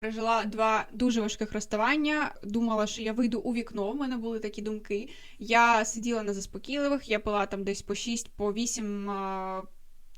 Пережила два дуже важких розставання. Думала, що я вийду у вікно. У мене були такі думки. Я сиділа на заспокійливих, я пила там десь по 6, по 8 а,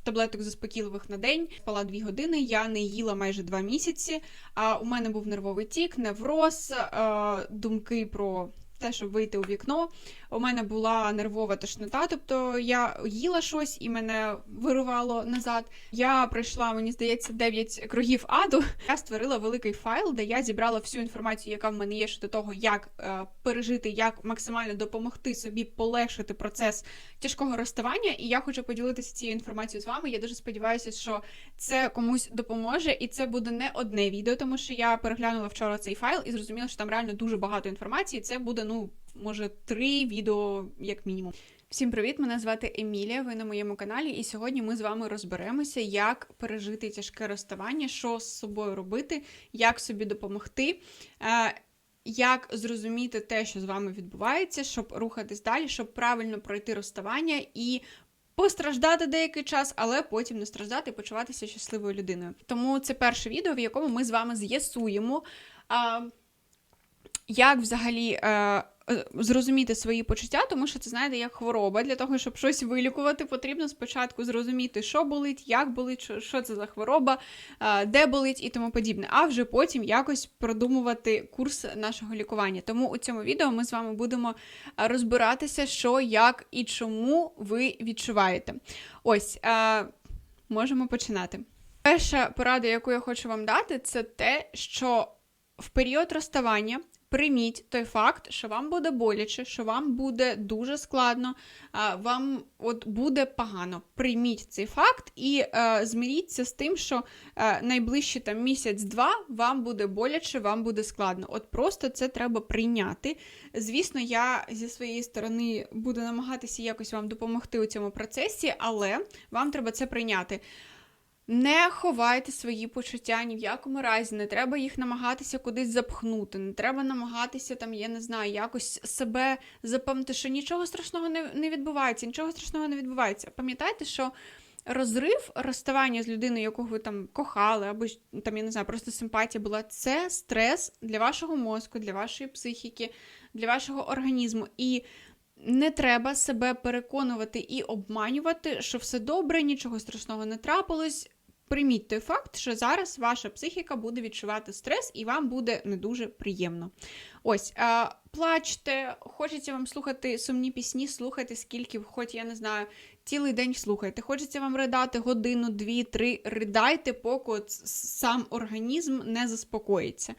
таблеток заспокійливих на день, спала 2 години. Я не їла майже 2 місяці. А у мене був нервовий тік, невроз, а, думки про те, щоб вийти у вікно. У мене була нервова тошнота, тобто я їла щось і мене вирувало назад. Я пройшла, мені здається, 9 кругів аду. Я створила великий файл, де я зібрала всю інформацію, яка в мене є щодо того, як е, пережити, як максимально допомогти собі полегшити процес тяжкого розставання. І я хочу поділитися цією інформацією з вами. Я дуже сподіваюся, що це комусь допоможе, і це буде не одне відео, тому що я переглянула вчора цей файл і зрозуміла, що там реально дуже багато інформації. Це буде, ну, може, три відео, як мінімум. Всім привіт! Мене звати Емілія. Ви на моєму каналі, і сьогодні ми з вами розберемося, як пережити тяжке розставання, що з собою робити, як собі допомогти. Е, як зрозуміти те, що з вами відбувається, щоб рухатись далі, щоб правильно пройти розставання і постраждати деякий час, але потім не страждати і почуватися щасливою людиною. Тому це перше відео, в якому ми з вами з'ясуємо, як взагалі. е, е, Зрозуміти свої почуття, тому що це знаєте як хвороба. Для того, щоб щось вилікувати, потрібно спочатку зрозуміти, що болить, як болить, що, це за хвороба, е, де болить і тому подібне. А вже потім якось продумувати курс нашого лікування. Тому у цьому відео ми з вами будемо е, розбиратися, що, як і чому ви відчуваєте. Ось можемо починати. Перша порада, яку я хочу вам дати, це те, що в період розставання прийміть той факт, що вам буде боляче, що вам буде дуже складно, вам от буде погано. Прийміть цей факт і е, змиріться з тим, що е, найближчі там місяць-два вам буде боляче, вам буде складно. От просто це треба прийняти. Звісно, я зі своєї сторони буду намагатися якось вам допомогти у цьому процесі, але вам треба це прийняти. Не ховайте свої почуття ні в якому разі, не треба їх намагатися кудись запхнути, не треба намагатися там, я не знаю, якось себе запевнити, що нічого страшного не, не відбувається, нічого страшного не відбувається. Пам'ятайте, що розрив, розставання з людиною, яку ви там кохали, або там, я не знаю, просто симпатія була, це стрес для вашого мозку, для вашої психіки, для вашого організму. І не треба себе переконувати і обманювати, що все добре, нічого страшного не трапилось. Прийміть той факт, що зараз ваша психіка буде відчувати стрес і вам буде не дуже приємно. Ось, а, плачте, хочеться вам слухати сумні пісні, слухайте, скільки, хоч я не знаю, цілий день слухайте. Хочеться вам ридати годину, дві, три. Ридайте, поки сам організм не заспокоїться.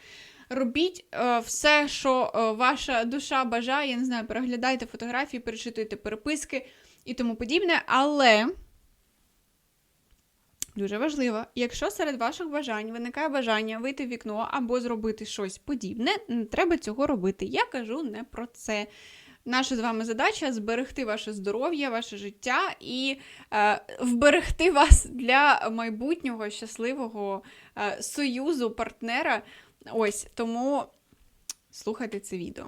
Робіть е, все, що е, ваша душа бажає, я не знаю, переглядайте фотографії, перечитуйте переписки і тому подібне, але. Дуже важливо, якщо серед ваших бажань виникає бажання вийти в вікно або зробити щось подібне, не треба цього робити. Я кажу не про це. Наша з вами задача зберегти ваше здоров'я, ваше життя і е, вберегти вас для майбутнього щасливого е, союзу, партнера. Ось тому слухайте це відео.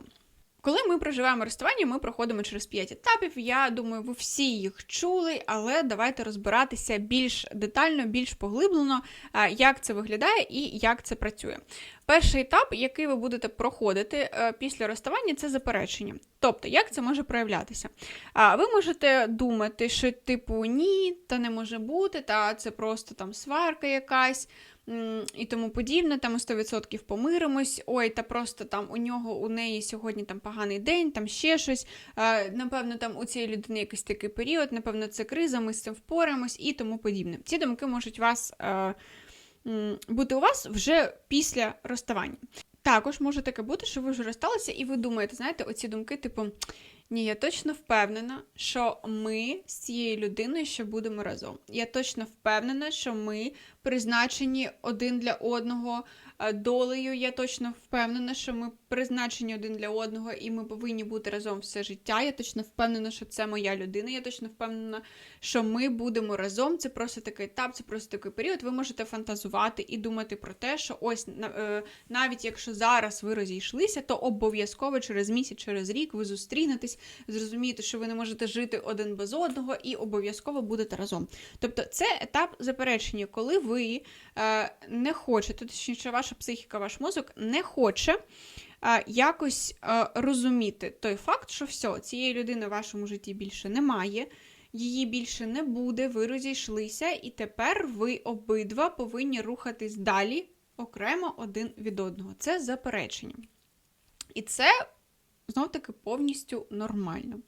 Коли ми проживаємо розставання, ми проходимо через 5 етапів. Я думаю, ви всі їх чули, але давайте розбиратися більш детально, більш поглиблено, як це виглядає і як це працює. Перший етап, який ви будете проходити е, після розставання, це заперечення. Тобто, як це може проявлятися? Ви можете думати, що, типу, ні, та не може бути, та це просто там сварка якась і тому подібне, там 100% помиримось, ой, та просто там у нього, у неї сьогодні там поганий день, там ще щось. Напевно, там у цієї людини якийсь такий період, напевно, це криза, ми з цим впораємось і тому подібне. Ці думки можуть вас бути у вас вже після розставання. Також може таке бути, що ви вже розсталися, і ви думаєте, знаєте, оці думки, типу, ні, я точно впевнена, що ми з цією людиною ще будемо разом. Я точно впевнена, що ми призначені один для одного Е, долею. Я точно впевнена, що ми призначені один для одного, і ми повинні бути разом все життя. Я точно впевнена, що це моя людина. Я точно впевнена, що ми будемо разом. Це просто такий етап, це просто такий період. Ви можете фантазувати і думати про те, що ось е, навіть якщо зараз ви розійшлися, то обов'язково через місяць, через рік ви зустрінетесь, зрозумієте, що ви не можете жити один без одного і обов'язково будете разом. Тобто, це етап заперечення, коли ви е, не хочете, точніше, ваша психіка, ваш мозок не хоче. е, Якось е, розуміти той факт, що все, цієї людини в вашому житті більше немає, її більше не буде, ви розійшлися, і тепер ви обидва повинні рухатись далі окремо один від одного. Це заперечення. І це знов таки повністю нормально.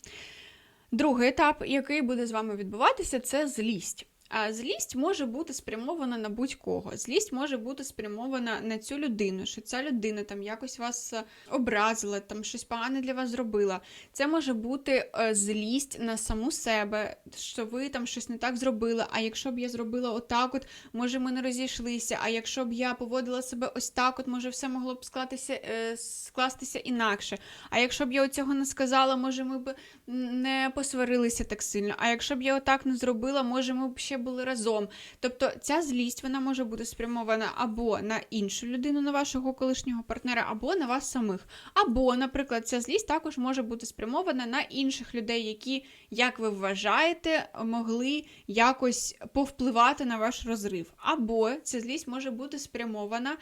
Другий етап, який буде з вами відбуватися, це злість. А злість може бути спрямована на будь-кого. Злість може бути спрямована на цю людину, що ця людина там якось вас е, образила, там щось погане для вас зробила. Це може бути е, злість на саму себе, що ви там щось не так зробили. А якщо б я зробила отак, от може ми не розійшлися. А якщо б я поводила себе ось так, от може все могло б склатися, е, скластися інакше. А якщо б я цього не сказала, може ми б не посварилися так сильно. А якщо б я отак не зробила, може ми б ще були разом. Тобто ця злість вона може бути спрямована або на іншу людину, на вашого колишнього партнера, або на вас самих. Або, наприклад, ця злість також може бути спрямована на інших людей, які, як ви вважаєте, могли якось повпливати на ваш розрив. Або ця злість може бути спрямована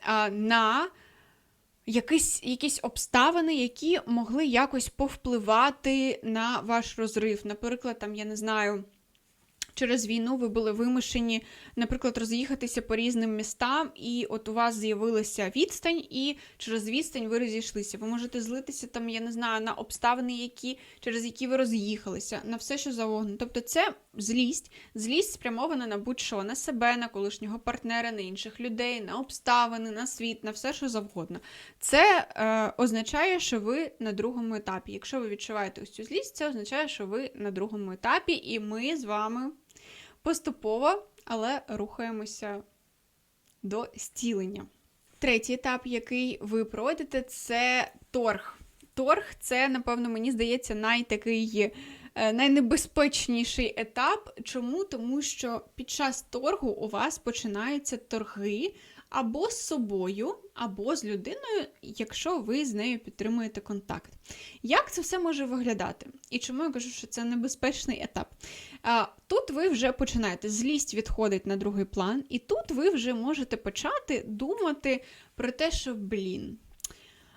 а, на якісь, якісь обставини, які могли якось повпливати на ваш розрив. Наприклад, там, я не знаю. Через війну ви були вимушені, наприклад, роз'їхатися по різним містам, і от у вас з'явилася відстань, і через відстань ви розійшлися. Ви можете злитися там, я не знаю, на обставини, які, через які ви роз'їхалися, на все, що завгодно. Тобто, це злість, злість спрямована на будь-що, на себе, на колишнього партнера, на інших людей, на обставини, на світ, на все, що завгодно. Це е, означає, що ви на другому етапі. Якщо ви відчуваєте ось цю злість, це означає, що ви на другому етапі, і ми з вами поступово, але рухаємося до стілення. Третій етап, який ви пройдете, це торг. Торг це, напевно, мені здається, найтакий е, найнебезпечніший етап. Чому? Тому що під час торгу у вас починаються торги або з собою, або з людиною, якщо ви з нею підтримуєте контакт. Як це все може виглядати? І чому я кажу, що це небезпечний етап? Тут ви вже починаєте, злість відходить на другий план, і тут ви вже можете почати думати про те, що, блін.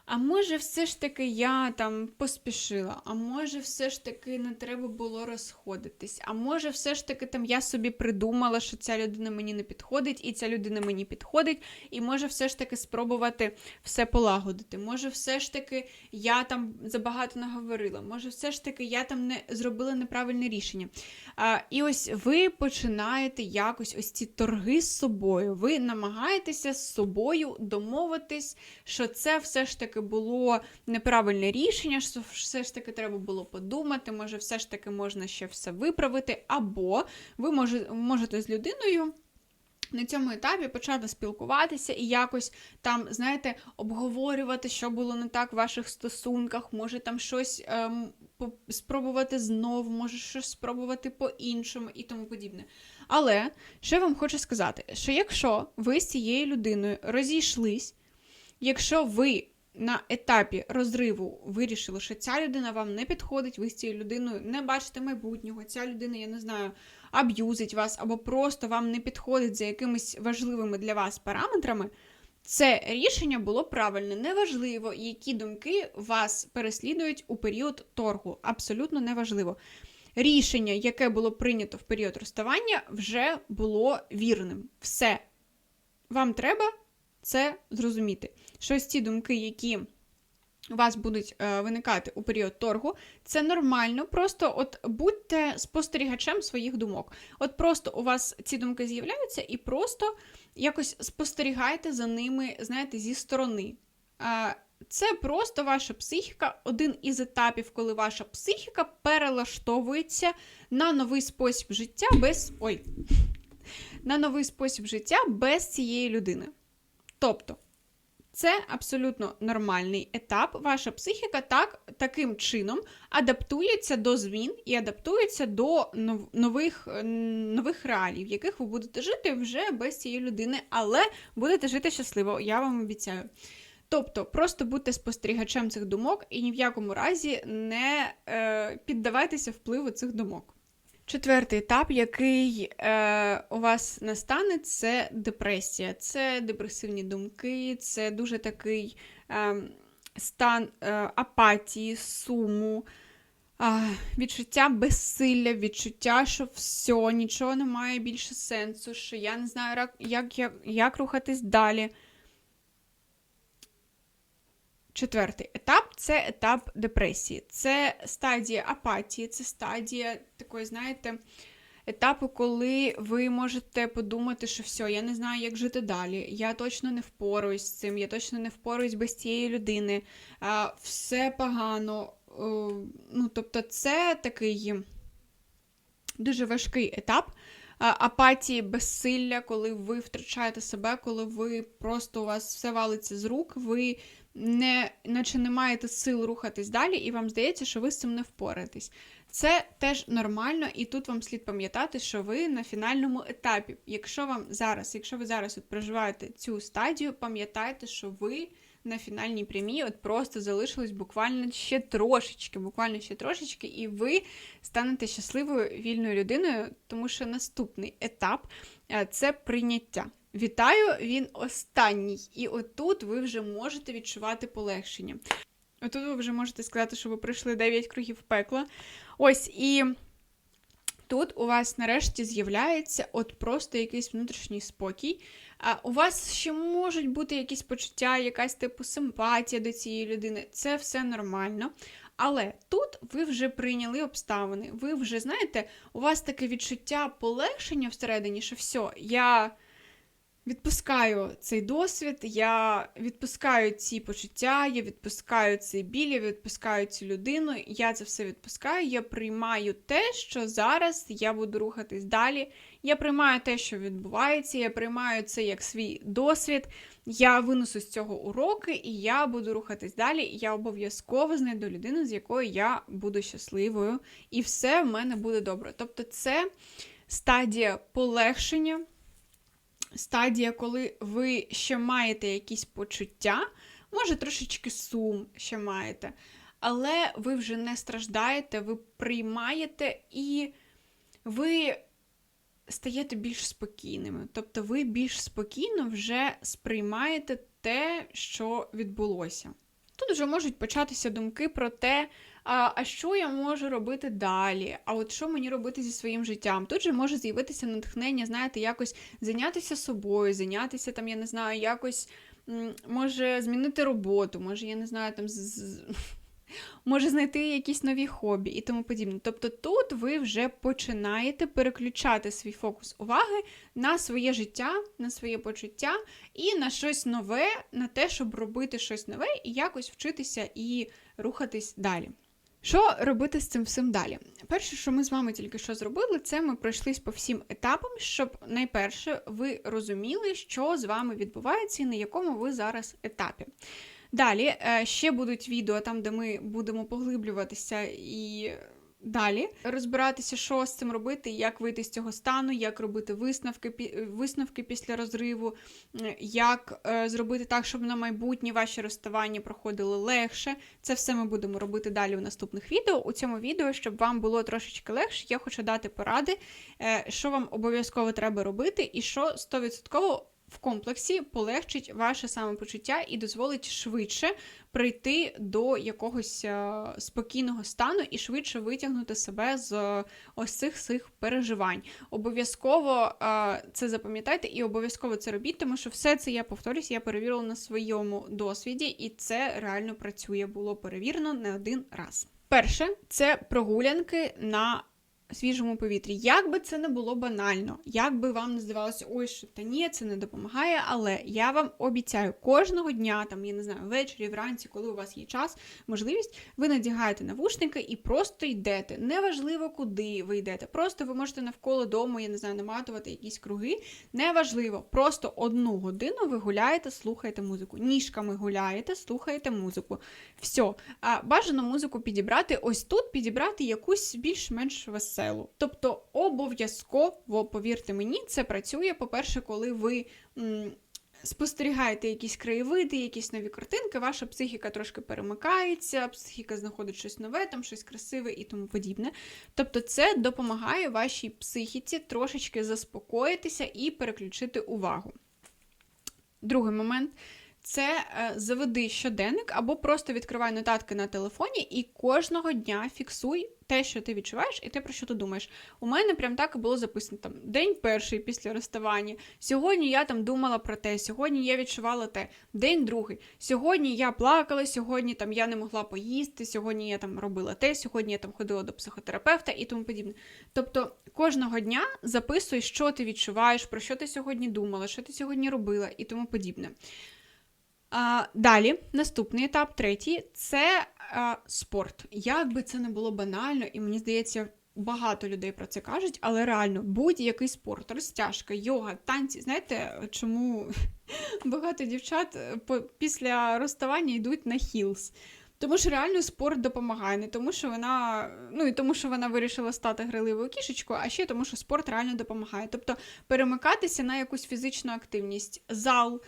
А може, все ж таки я там поспішила, а може, все ж таки не треба було розходитись, а може, все ж таки там я собі придумала, що ця людина мені не підходить, і ця людина мені підходить, і може все ж таки спробувати все полагодити. Може, все ж таки я там забагато наговорила, може, все ж таки я там не зробила неправильне рішення. А, І ось ви починаєте якось ось ці торги з собою. Ви намагаєтеся з собою домовитись, що це все ж таки було неправильне рішення, що все ж таки треба було подумати, може, все ж таки можна ще все виправити, або ви можете з людиною. На цьому етапі почати спілкуватися і якось там, знаєте, обговорювати, що було не так в ваших стосунках, може там щось ем, спробувати знову, може щось спробувати по-іншому і тому подібне. Але що я вам хочу сказати, що якщо ви з цією людиною розійшлись, якщо ви на етапі розриву вирішили, що ця людина вам не підходить, ви з цією людиною не бачите майбутнього, ця людина, я не знаю, аб'юзить вас, або просто вам не підходить за якимись важливими для вас параметрами, це рішення було правильне. Неважливо, які думки вас переслідують у період торгу. Абсолютно неважливо. Рішення, яке було прийнято в період розставання, вже було вірним. Все. Вам треба це зрозуміти. Що ось ці думки, які у вас будуть е, виникати у період торгу, це нормально. Просто от будьте спостерігачем своїх думок. От просто у вас ці думки з'являються, і просто якось спостерігайте за ними, знаєте, зі сторони. Це просто ваша психіка, один із етапів, коли ваша психіка перелаштовується на новий спосіб життя без. Ой, на новий спосіб життя без цієї людини. Тобто, це абсолютно нормальний етап. Ваша психіка так, таким чином адаптується до змін і адаптується до нових нових реалій, в яких ви будете жити вже без цієї людини, але будете жити щасливо, я вам обіцяю. Тобто, просто будьте спостерігачем цих думок і ні в якому разі не е, піддавайтеся впливу цих думок. Четвертий етап, який е, у вас настане, це депресія. Це депресивні думки, це дуже такий е, стан е, апатії, суму, е, відчуття безсилля, відчуття, що все, нічого не має більше сенсу, що я не знаю, як, як, як рухатись далі. Четвертий етап це етап депресії. Це стадія апатії, це стадія такої, знаєте, етапу, коли ви можете подумати, що все, я не знаю, як жити далі. Я точно не впораюсь з цим, я точно не впораюсь без цієї людини. Все погано. Ну, Тобто, це такий дуже важкий етап. Апатії, безсилля, коли ви втрачаєте себе, коли ви просто у вас все валиться з рук, ви не, наче не маєте сил рухатись далі, і вам здається, що ви з цим не впораєтесь. Це теж нормально, і тут вам слід пам'ятати, що ви на фінальному етапі. Якщо вам зараз, якщо ви зараз от проживаєте цю стадію, пам'ятайте, що ви на фінальній прямій от просто залишились буквально ще трошечки, буквально ще трошечки, і ви станете щасливою вільною людиною, тому що наступний етап це прийняття. Вітаю, він останній. І отут ви вже можете відчувати полегшення. Отут ви вже можете сказати, що ви пройшли 9 кругів пекла. Ось і. Тут у вас нарешті з'являється от просто якийсь внутрішній спокій. А у вас ще можуть бути якісь почуття, якась типу симпатія до цієї людини. Це все нормально. Але тут ви вже прийняли обставини. Ви вже знаєте, у вас таке відчуття полегшення всередині, що все, я відпускаю цей досвід, я відпускаю ці почуття, я відпускаю цей біль, я відпускаю цю людину, я це все відпускаю, я приймаю те, що зараз я буду рухатись далі. Я приймаю те, що відбувається, я приймаю це як свій досвід, я винесу з цього уроки, і я буду рухатись далі. І я обов'язково знайду людину, з якою я буду щасливою, і все в мене буде добре. Тобто, це стадія полегшення стадія, коли ви ще маєте якісь почуття, може трошечки сум ще маєте, але ви вже не страждаєте, ви приймаєте і ви стаєте більш спокійними. Тобто ви більш спокійно вже сприймаєте те, що відбулося. Тут вже можуть початися думки про те, а а що я можу робити далі? А от що мені робити зі своїм життям? Тут же може з'явитися натхнення, знаєте, якось зайнятися собою, зайнятися там, я не знаю, якось може змінити роботу, може, я не знаю, там з. Може знайти якісь нові хобі і тому подібне. Тобто тут ви вже починаєте переключати свій фокус уваги на своє життя, на своє почуття і на щось нове, на те, щоб робити щось нове і якось вчитися і рухатись далі. Що робити з цим всім далі? Перше, що ми з вами тільки що зробили, це ми пройшлись по всім етапам, щоб найперше ви розуміли, що з вами відбувається і на якому ви зараз етапі. Далі е, ще будуть відео там, де ми будемо поглиблюватися і Далі розбиратися, що з цим робити, як вийти з цього стану, як робити висновки висновки після розриву, як е, зробити так, щоб на майбутнє ваші розставання проходили легше. Це все ми будемо робити далі в наступних відео. У цьому відео, щоб вам було трошечки легше, я хочу дати поради, е, що вам обов'язково треба робити, і що 100% в комплексі полегчить ваше самопочуття і дозволить швидше прийти до якогось е, спокійного стану і швидше витягнути себе з ось цих цих переживань. Обов'язково е, це запам'ятайте і обов'язково це робіть, тому що все це я повторюсь, я перевірила на своєму досвіді, і це реально працює, було перевірено не один раз. Перше, це прогулянки на свіжому повітрі. Як би це не було банально, як би вам не здавалося, ой, що та ні, це не допомагає, але я вам обіцяю, кожного дня, там, я не знаю, ввечері, вранці, коли у вас є час, можливість, ви надягаєте навушники і просто йдете. Неважливо, куди ви йдете. Просто ви можете навколо дому, я не знаю, наматувати якісь круги. Неважливо, просто одну годину ви гуляєте, слухаєте музику. Ніжками гуляєте, слухаєте музику. Все. А бажано музику підібрати ось тут, підібрати якусь більш-менш веселу веселу. Тобто, обов'язково, повірте мені, це працює. По-перше, коли ви. М спостерігаєте якісь краєвиди, якісь нові картинки, ваша психіка трошки перемикається, психіка знаходить щось нове, там щось красиве і тому подібне. Тобто, це допомагає вашій психіці трошечки заспокоїтися і переключити увагу. Другий момент. Це е, заведи щоденник або просто відкривай нотатки на телефоні і кожного дня фіксуй те, що ти відчуваєш, і те, про що ти думаєш. У мене прям так було записано там день перший після розставання. Сьогодні я там думала про те, сьогодні я відчувала те, день другий. Сьогодні я плакала, сьогодні там я не могла поїсти, сьогодні я там робила те, сьогодні я там ходила до психотерапевта і тому подібне. Тобто кожного дня записуй, що ти відчуваєш, про що ти сьогодні думала, що ти сьогодні робила і тому подібне. Далі, наступний етап, третій це а, спорт. Як би це не було банально, і мені здається, багато людей про це кажуть, але реально будь-який спорт, розтяжка, йога, танці. Знаєте, чому багато дівчат е, після розставання йдуть на хілс? Тому що реально спорт допомагає, не тому, що вона ну і тому, що вона вирішила стати гриливою кішечкою, а ще тому, що спорт реально допомагає. Тобто перемикатися на якусь фізичну активність, зал,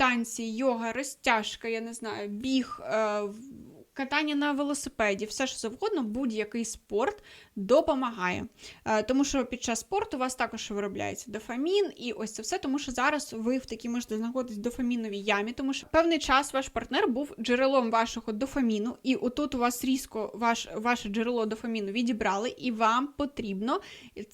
танці, йога, розтяжка, я не знаю, біг, е, катання на велосипеді, все що завгодно, будь-який спорт допомагає. Е, тому що під час спорту у вас також виробляється дофамін, і ось це все, тому що зараз ви в такій можете знаходитись в дофаміновій ямі, тому що певний час ваш партнер був джерелом вашого дофаміну, і отут у вас різко ваш, ваше джерело дофаміну відібрали, і вам потрібно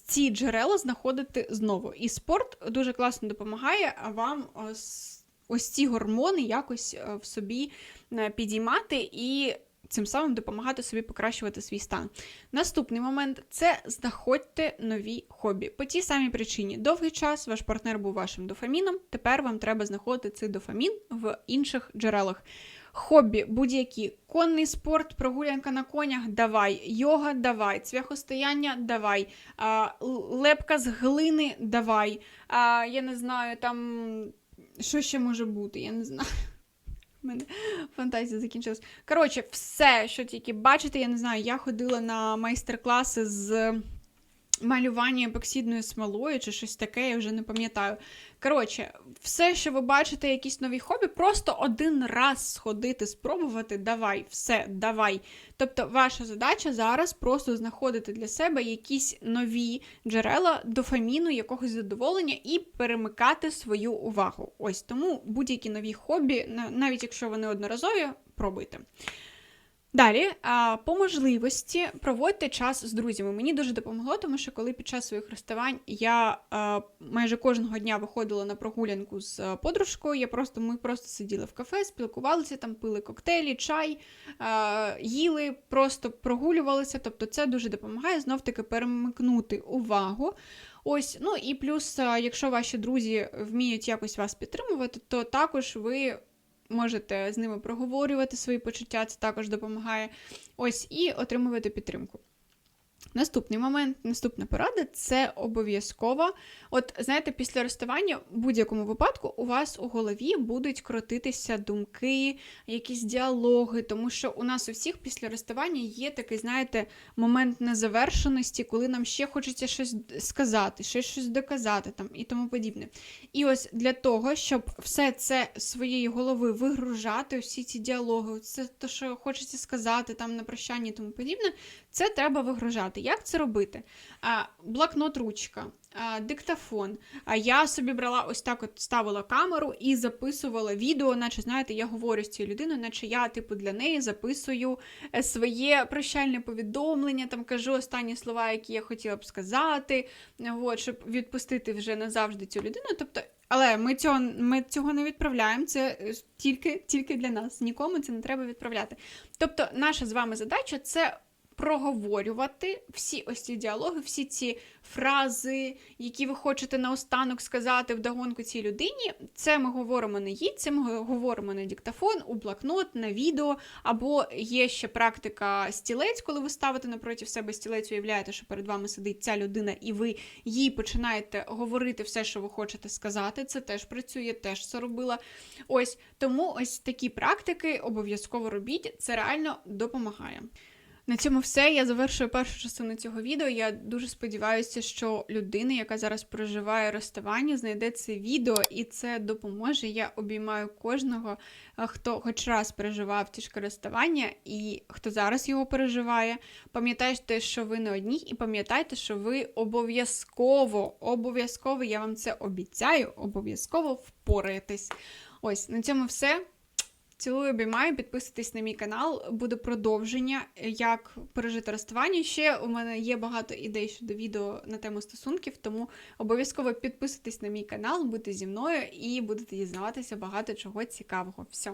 ці джерела знаходити знову. І спорт дуже класно допомагає вам ось ці гормони якось е, в собі е, підіймати і цим самим допомагати собі покращувати свій стан. Наступний момент це знаходьте нові хобі. По тій самій причині, довгий час ваш партнер був вашим дофаміном, тепер вам треба знаходити цей дофамін в інших джерелах. Хобі, будь-які конний спорт, прогулянка на конях, давай, йога, давай, цвяхостояння, давай, лепка з глини, давай. Я не знаю, там що ще може бути? Я не знаю. У мене фантазія закінчилась. Коротше, все, що тільки бачите, я не знаю, я ходила на майстер-класи з малювання епоксидною смолою чи щось таке, я вже не пам'ятаю. Коротше, все, що ви бачите, якісь нові хобі, просто один раз сходити, спробувати, давай, все, давай. Тобто, ваша задача зараз просто знаходити для себе якісь нові джерела дофаміну, якогось задоволення і перемикати свою увагу. Ось тому будь-які нові хобі, навіть якщо вони одноразові, пробуйте. Далі, по можливості проводьте час з друзями. Мені дуже допомогло, тому що коли під час своїх розставань я майже кожного дня виходила на прогулянку з подружкою, я просто, ми просто сиділи в кафе, спілкувалися, там пили коктейлі, чай, їли, просто прогулювалися. Тобто це дуже допомагає знов-таки перемикнути увагу. Ось, ну і плюс, якщо ваші друзі вміють якось вас підтримувати, то також ви можете з ними проговорювати свої почуття, це також допомагає. Ось і отримувати підтримку. Наступний момент, наступна порада це обов'язково. От, знаєте, після розставання, в будь-якому випадку, у вас у голові будуть крутитися думки, якісь діалоги, тому що у нас у всіх після розставання є такий, знаєте, момент незавершеності, коли нам ще хочеться щось сказати, ще щось доказати там і тому подібне. І ось для того, щоб все це своєї голови вигружати, всі ці діалоги, це те, що хочеться сказати там на прощанні і тому подібне, це треба вигружати. Як це робити? Блокнот, ручка, диктофон. А я собі брала ось так: от ставила камеру і записувала відео, наче знаєте, я говорю з цією людиною, наче я, типу, для неї записую е, своє прощальне повідомлення, там кажу останні слова, які я хотіла б сказати, от, щоб відпустити вже назавжди цю людину. Тобто. Але ми цього ми цього не відправляємо, це е, тільки тільки для нас. Нікому це не треба відправляти. Тобто, наша з вами задача це проговорювати всі ось ці діалоги, всі ці фрази, які ви хочете наостанок сказати вдогонку цій людині. Це ми говоримо на їй, це ми говоримо на диктофон, у блокнот, на відео, або є ще практика стілець, коли ви ставите напроти себе стілець, уявляєте, що перед вами сидить ця людина, і ви їй починаєте говорити все, що ви хочете сказати. Це теж працює, теж це робила. Ось тому ось такі практики обов'язково робіть, це реально допомагає. На цьому все. Я завершую першу частину цього відео. Я дуже сподіваюся, що людина, яка зараз проживає розставання, знайде це відео і це допоможе. Я обіймаю кожного, хто хоч раз переживав тяжке розставання, і хто зараз його переживає. Пам'ятайте, що ви не одні, і пам'ятайте, що ви обов'язково, обов'язково, я вам це обіцяю, обов'язково впораєтесь. Ось на цьому все. Цілую, обіймаю, підписуйтесь на мій канал, буде продовження, як пережити розставання. Ще у мене є багато ідей щодо відео на тему стосунків, тому обов'язково підписуйтесь на мій канал, будьте зі мною і будете дізнаватися багато чого цікавого. Все.